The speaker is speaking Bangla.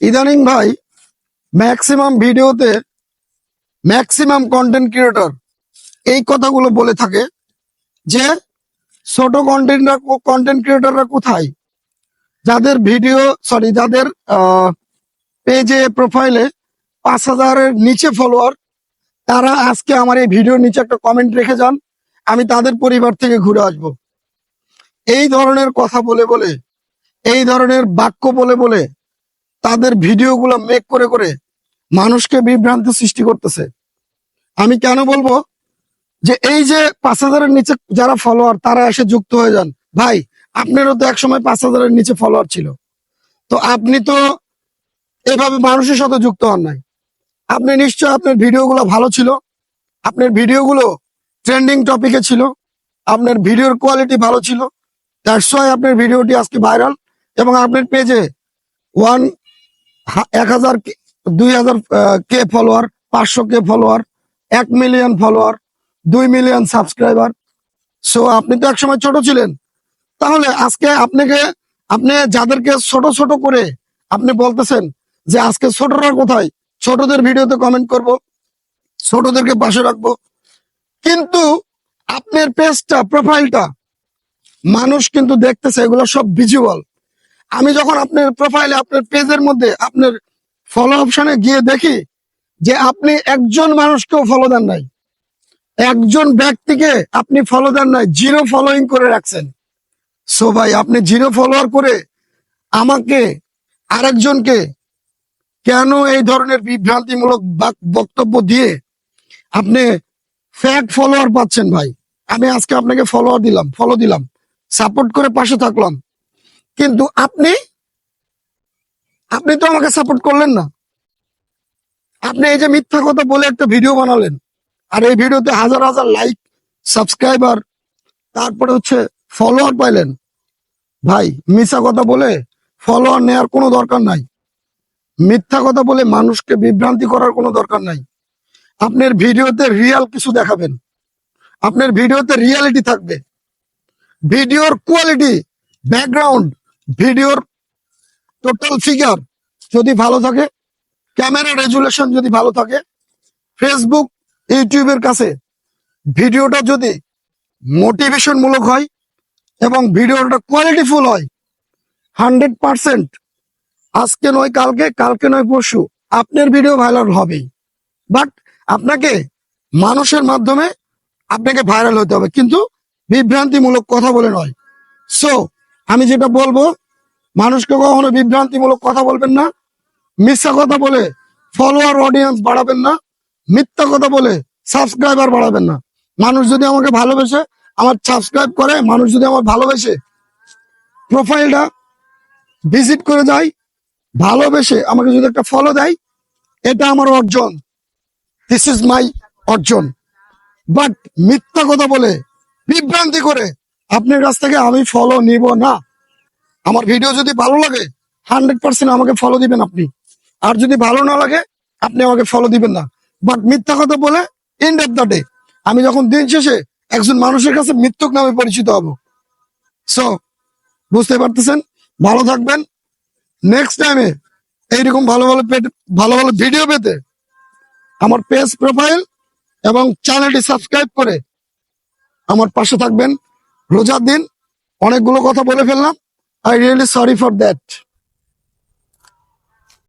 ইদানিং ভাই ম্যাক্সিমাম ভিডিওতে ম্যাক্সিমাম কন্টেন্ট ক্রিয়েটর এই কথাগুলো বলে থাকে যে, ছোট কন্টেন্টরা কন্টেন্ট ক্রিয়েটররা কোথায়? যাদের ভিডিও সরি যাদের পেজে প্রোফাইলে পাঁচ হাজারের নিচে ফলোয়ার তারা আজকে আমার এই ভিডিওর নিচে একটা কমেন্ট রেখে যান, আমি তাদের পরিবার থেকে ঘুরে আসব। এই ধরনের কথা বলে বলে, এই ধরনের বাক্য বলে বলে তাদের ভিডিওগুলো মেক করে করে মানুষকে বিভ্রান্তি সৃষ্টি করতেছে। আমি কেন বলব? যে এই যে পাঁচ হাজারের নিচে যারা ফলোয়ার তারা এসে যুক্ত হয়ে যান। ভাই, আপনারও তো একসময় পাঁচ হাজারের নিচে ফলোয়ার ছিল। তো আপনি তো এভাবে মানুষের সাথে যুক্ত হন নাই। আপনি নিশ্চয় আপনার ভিডিওগুলো ভালো ছিল। আপনার ভিডিওগুলো ট্রেন্ডিং টপিকে ছিল। আপনার ভিডিওর কোয়ালিটি ভালো ছিল। দ্যাটস ওয়াই আপনার ভিডিওটি আজকে ভাইরাল এবং আপনার পেজে ওয়ান এক হাজার দুই হাজার কে ফলোয়ার পাঁচশো কে ফলোয়ার এক মিলিয়ন ফলোয়ার দুই মিলিয়ন সাবস্ক্রাইবার সো আপনি তো একসময় ছোট ছিলেন। তাহলে আজকে আপনাকে, আপনি যাদেরকে ছোট ছোট করে আপনি বলতেছেন যে আজকে ছোটরা কোথায়, ছোটদের ভিডিওতে কমেন্ট করব, ছোটদেরকে পাশে রাখব। কিন্তু আপনার পেজটা প্রোফাইলটা মানুষ কিন্তু দেখতেছে, এগুলো সব ভিজুয়াল আমি যখন আপনার প্রোফাইলে আপনার পেজের মধ্যে, আপনার ফলো অপশনে গিয়ে দেখি যে আপনি একজন মানুষকেও ফলো দেন নাই। একজন ব্যক্তিকে আপনি ফলো দেন নাই জিরো ফলোয়িং করে রাখছেন। সো ভাই, আপনি জিরো ফলোয়ার করে আমাকে আরেকজনকে কেন এই ধরনের বিভ্রান্তিমূলক বাক- বক্তব্য দিয়ে আপনি ফ্যাক ফলোয়ার পাচ্ছেন ভাই? আমি আজকে আপনাকে ফলোয়ার দিলাম ফলো দিলাম। সাপোর্ট করে পাশে থাকলাম। কিন্তু আপনি আপনি তো আমাকে সাপোর্ট করলেন না। আপনি এই যে মিথ্যা কথা বলে একটা ভিডিও বানালেন। আর এই ভিডিওতে হাজার হাজার লাইক সাবস্ক্রাইবার তারপরে হচ্ছে ফলোয়ার পাইলেন। ভাই মিথ্যা কথা বলে ফলোয়ার নেওয়ার কোনো দরকার নাই। মিথ্যা কথা বলে মানুষকে বিভ্রান্তি করার কোনো দরকার নাই। আপনার ভিডিওতে রিয়াল কিছু দেখাবেন। আপনার ভিডিওতে রিয়ালিটি থাকবে। ভিডিওর কোয়ালিটি ব্যাকগ্রাউন্ড ভিডিওর টোটাল ফিগার যদি ভালো থাকে ক্যামেরা রেজুলেশন যদি ভালো থাকে ফেসবুক ইউটিউবের কাছে ভিডিওটা যদি মোটিভেশন মূলক হয় এবং ভিডিওটা কোয়ালিটিফুল হয় হান্ড্রেড পার্সেন্ট আজকে নয়, কালকে কালকে নয়, পরশু, আপনার ভিডিও ভাইরাল হবেই। বাট আপনাকে মানুষের মাধ্যমে আপনাকে ভাইরাল হতে হবে। কিন্তু বিভ্রান্তিমূলক কথা বলে নয়। সো আমি যেটা বলব, মানুষকে কখনো বিভ্রান্তিমূলক কথা বলবেন না, মিথ্যা কথা বলে ফলোয়ার অডিয়েন্স বাড়াবেন না, মিথ্যা কথা বলে সাবস্ক্রাইবার বাড়াবেন না। মানুষ যদি আমাকে ভালোবেসে আমার সাবস্ক্রাইব করে, মানুষ যদি আমার ভালোবেসে প্রোফাইলটা ভিজিট করে যায় ভালোবেসে আমাকে যদি একটা ফলো দেয়, এটা আমার অর্জন। দিস ইজ মাই অর্জন। বাট মিথ্যা কথা বলে বিভ্রান্তি করে আপনার কাছ থেকে আমি ফলো নিব না। আমার ভিডিও যদি ভালো লাগে হান্ড্রেড পার্সেন্ট আমাকে ফলো দিবেন আপনি। আর যদি ভালো না লাগে, আপনি আমাকে ফলো দিবেন না। বাট মিথ্যা কথা বলে এন্ড অফ দ্য ডে আমি যখন দিন শেষে একজন মানুষের কাছে মৃত্যুক নামে পরিচিত হব। সো বুঝতে পারতেছেন? ভালো থাকবেন। নেক্সট টাইমে এইরকম ভালো ভালো পেট- ভালো ভালো ভিডিও পেতে আমার পেজ প্রোফাইল এবং চ্যানেলটি সাবস্ক্রাইব করে আমার পাশে থাকবেন। রোজার দিন অনেকগুলো কথা বলে ফেললাম। I really sorry for that